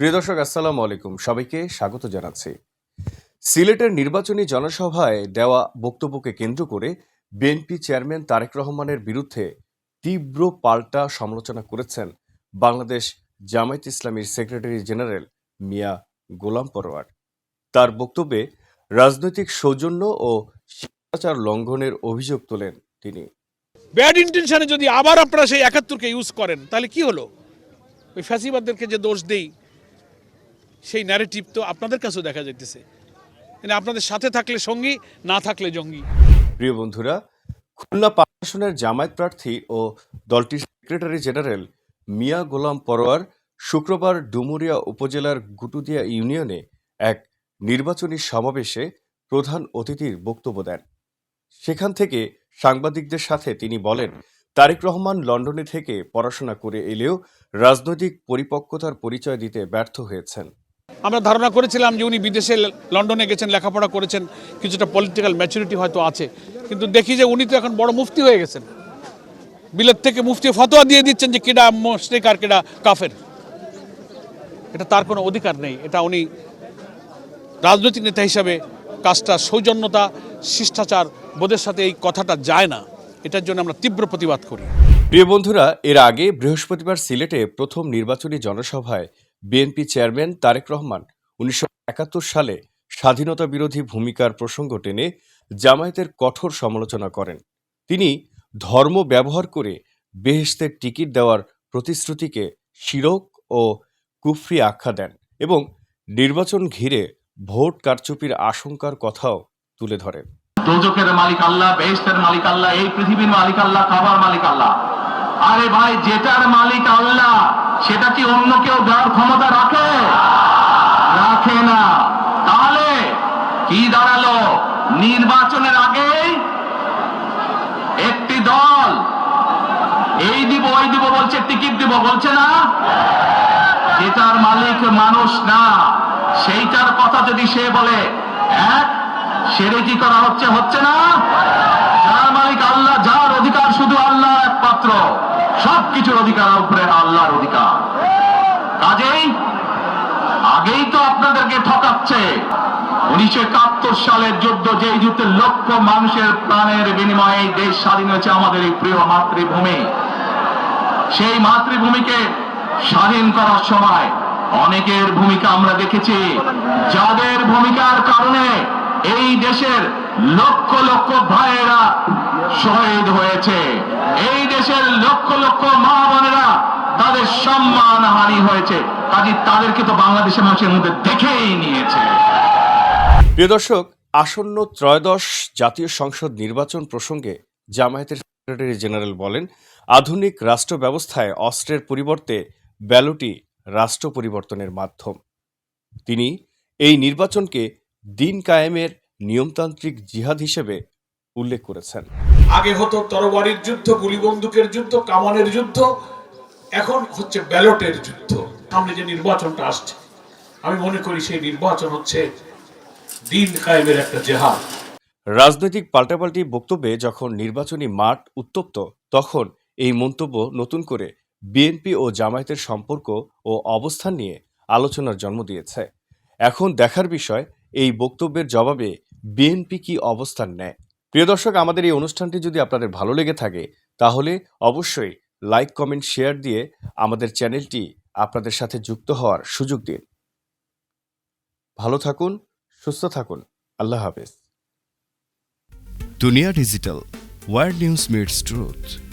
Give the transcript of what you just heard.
প্রিয় দর্শক, আসসালামু আলাইকুম। সবাইকে স্বাগত জানাচ্ছি। সিলেটের নির্বাচনী জনসভায় দেওয়া বক্তব্যকে কেন্দ্র করে বিএনপি চেয়ারম্যান তারেক রহমানের বিরুদ্ধে তীব্র পাল্টা সমালোচনা করেছেন বাংলাদেশ জামায়াত ইসলামীর সেক্রেটারি জেনারেল মিয়া গোলাম পরোয়ার। তার বক্তব্যে রাজনৈতিক সৌজন্য ও শিষ্টাচার লঙ্ঘনের অভিযোগ তোলেন তিনি। ব্যাড ইন্টেনশনে যদি আবার আপনারা সেই একাত্তরকে ইউজ করেন, তাহলে কি হলো? ওই ফ্যাসিবাদদেরকে যে দোষ দেই সেই ন্যারেটিভ তো আপনাদের কাছেও দেখা যাইতেছে। মানে আপনাদের সাথে থাকলে সঙ্গী, না থাকলে জঙ্গি। প্রিয় বন্ধুরা, খুলনা পাঁচ আসনের জামায়াত প্রার্থী ও দলটির সেক্রেটারি জেনারেল মিয়া গোলাম পরোয়ার শুক্রবার ডুমুরিয়া উপজেলার গুটুদিয়া ইউনিয়নে এক নির্বাচনী সমাবেশে প্রধান অতিথির বক্তব্য দেন। সেখান থেকে সাংবাদিকদের সাথে তিনি বলেন, তারেক রহমান লন্ডনে থেকে পড়াশোনা করে এলেও রাজনৈতিক পরিপক্কতার পরিচয় দিতে ব্যর্থ হয়েছেন। আমরা ধারণা করেছিলাম যে উনি বিদেশে লন্ডনে গেছেন, লেখাপড়া করেছেন, কিছুটা পলিটিক্যাল ম্যাচুরিটি হয়তো আছে। কিন্তু দেখি যে উনি তো এখন বড় মুফতি হয়ে গেছেন। বিলেত থেকে মুফতি ফতোয়া দিয়ে দিচ্ছেন যে কেডা মোশরেক আর কেডা কাফের। এটা তার কোনো অধিকার নেই। এটা উনি রাজনৈতিক নেতা হিসাবে কাজটা সৌজন্যতা, শিষ্টাচার, বোধের সাথে এই কথাটা যায় না। এটার জন্য আমরা তীব্র প্রতিবাদ করি। প্রিয় বন্ধুরা, এর আগে বৃহস্পতিবার সিলেটে প্রথম নির্বাচনী জনসভায় বিএনপি চেয়ারম্যান তারেক রহমান উনিশশো একাত্তর সালে স্বাধীনতা বিরোধী ভূমিকার প্রসঙ্গ টেনে জামায়াতের কঠোর সমালোচনা করেন। তিনি ধর্ম ব্যবহার করে বেহেশতের টিকিট দেওয়ার প্রতিশ্রুতিকে শিরক ও কুফরি আখ্যা দেন এবং নির্বাচন ঘিরে ভোট কারচুপির আশঙ্কার কথাও তুলে ধরেন। দোজকের মালিক আল্লাহ বেহেস্তের মালিক আল্লাহ, এই পৃথিবীর মালিক আল্লাহ, খাবার মালিক আল্লাহ। আরে ভাই, যেটার মালিক আল্লাহ সেটা কি অন্য কেউ দেওয়ার ক্ষমতা রাখে? রাখে না। তাহলে কি দাঁড়াল? নির্বাচনের আগে একটি দল, এই দিব, ওই দিব, বলছে, টিকিট দিব, বলছে না। যেটার মালিক মানুষ না, সেইটার কথা যদি সে বলে, এক, সেরে কি করা হচ্ছে হচ্ছে না? যার অধিকার শুধু আল্লাহ একমাত্র সবকিছুর অধিকার উপরে আল্লাহর অধিকার। কাজেই আগেই তো আপনাদেরকে ঠকাচ্ছে। উনিশশো একাত্তর সালের যুদ্ধ যেই যুদ্ধে লক্ষ মানুষের প্রাণের বিনিময়ে দেশ স্বাধীন হয়েছে আমাদের এই প্রিয় মাতৃভূমি। সেই মাতৃভূমিকে স্বাধীন করার সময় অনেকের ভূমিকা আমরা দেখেছি। যাদের ভূমিকার কারণে এই দেশের লক্ষ লক্ষ ভাইয়েরা শহীদ হয়েছে। এই দেশের লক্ষ লক্ষ মা বোনেরা তাদের সম্মান হানি হয়েছে। কাজে তাদেরকে তো বাংলাদেশের মানুষের মধ্যে দেখেই নিয়েছে। প্রিয় দর্শক, আসন্ন ত্রয়োদশ জাতীয় সংসদ নির্বাচন প্রসঙ্গে জামায়াতের সেক্রেটারি জেনারেল বলেন, আধুনিক রাষ্ট্র ব্যবস্থায় অস্ত্রের পরিবর্তে ব্যালটই রাষ্ট্র পরিবর্তনের মাধ্যম। তিনি এই নির্বাচনকে দিন কায়েমের নিয়মতান্ত্রিক জিহাদ হিসেবে উল্লেখ করেছেন। আগে হতো তরবারির যুদ্ধ গুলি বন্দুকের যুদ্ধ কামানের যুদ্ধ এখন হচ্ছে ব্যালটের যুদ্ধ। সামনে যে নির্বাচনটা আসছে আমি মনে করি সেই নির্বাচন হচ্ছে দিন কায়েমের একটা জেহাদ। রাজনৈতিক পাল্টাপাল্টি বক্তব্যে যখন নির্বাচনী মাঠ উত্তপ্ত তখন এই মন্তব্য নতুন করে বিএনপি ও জামায়াতের সম্পর্ক ও অবস্থান নিয়ে আলোচনার জন্ম দিয়েছে। এখন দেখার বিষয় এই বক্তব্যের জবাবে বিএনপি কি অবস্থান নেয়? প্রিয় দর্শক, আমাদের এই অনুষ্ঠানটি যদি আপনাদের ভালো লেগে থাকে, তাহলে অবশ্যই লাইক, কমেন্ট, শেয়ার দিয়ে আমাদের চ্যানেলটি আপনাদের সাথে যুক্ত হওয়ার সুযোগ দিন। ভালো থাকুন, সুস্থ থাকুন। আল্লাহ হাফেজ। দুনিয়া digital, world news meets truth.